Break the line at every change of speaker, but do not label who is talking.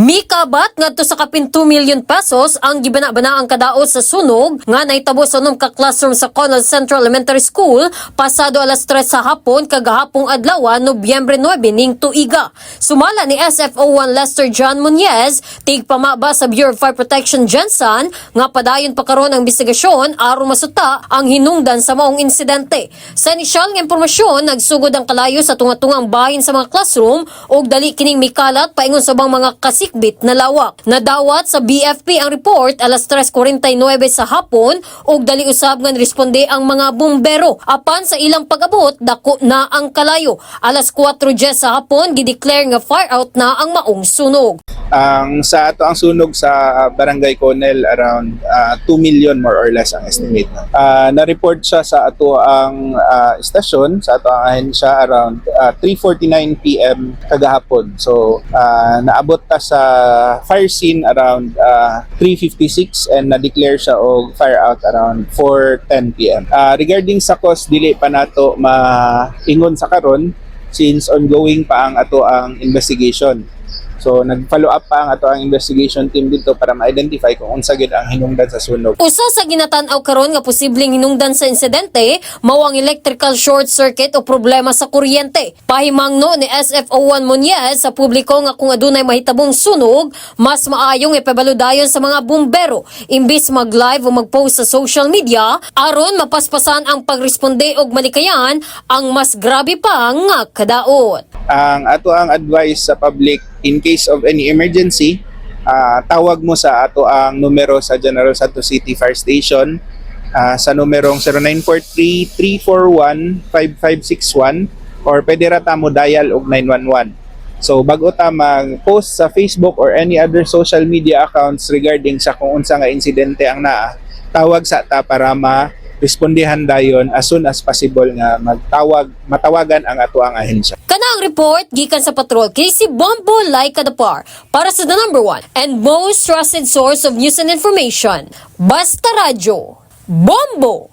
Mikabat ngadto sa kapin 2 million pesos ang gibana-bana ang kadaot sa sunog nga nahitabo sa unom ka classroom sa Conal Central Elementary School pasado alas 3 sa hapon kagahapong adlaw Nobyembre 9 ning tuiga. Sumala ni SFO1 Lester John Muñez tig pamaba sa Bureau of Fire Protection Jensen nga padayon pa karon ang investigasyon aron masuta ang hinungdan sa maong insidente. Sa inisyal nga impormasyon nagsugod ang kalayo sa tunga-tungang bahin sa mga classroom ug dali kining mikalat paingon sa bang mga kasikbit na lawak. Nadawat sa BFP ang report alas 3.49 sa hapon ug dali usab nga responde ang mga bumbero. Apan sa ilang pag-abot dako na ang kalayo. Alas 4:10 sa hapon gideclare nga fire out na ang maong sunog.
Ang sa ato ang sunog sa Barangay Conel around ah, 2 million more or less ang estimate. Ah, na-report siya sa ato ang ah, estasyon sa ato ang ahensya around ah, 3:49 PM kagahapon. So ah, naabot ta sa fire scene around ah, 3:56 and na-declare siya og fire out around 4:10 PM. Ah, regarding sa cause dili pa nato maingon sa karon since ongoing pa ang ato ang investigation. So nag-follow up pa ang ato ang investigation team dito para ma-identify kung unsa gid ang hinungdan sa sunog.
Usa sa ginatan-aw karon nga posibleng hinungdan sa insidente mao ang electrical short circuit o problema sa kuryente. Pahimangno ni SFO1 Muñez sa publiko nga kung adunay mahitabong sunog, mas maayong ipabaludayon sa mga bumbero imbis mag-live o mag-post sa social media aron mapaspasan ang pagresponde og malikayan ang mas grabe pa nga kadaot.
Ang ato ang advice sa public in case of any emergency, ah, tawag mo sa ato ang numero sa General Santos City Fire Station ah, sa numerong 0943-341-5561 or pwede rata mo dial og 911. So bago ta mag-post sa Facebook or any other social media accounts regarding sa kung unsa nga insidente ang naa, tawag sa ta para ma respondihan dayon as soon as possible nga magtawag matawagan ang ato ang ahensya.
Kana ang report gikan sa patrol kay si Bombo Laika Dapar para sa the number one and most trusted source of news and information. Basta Radyo. Bombo!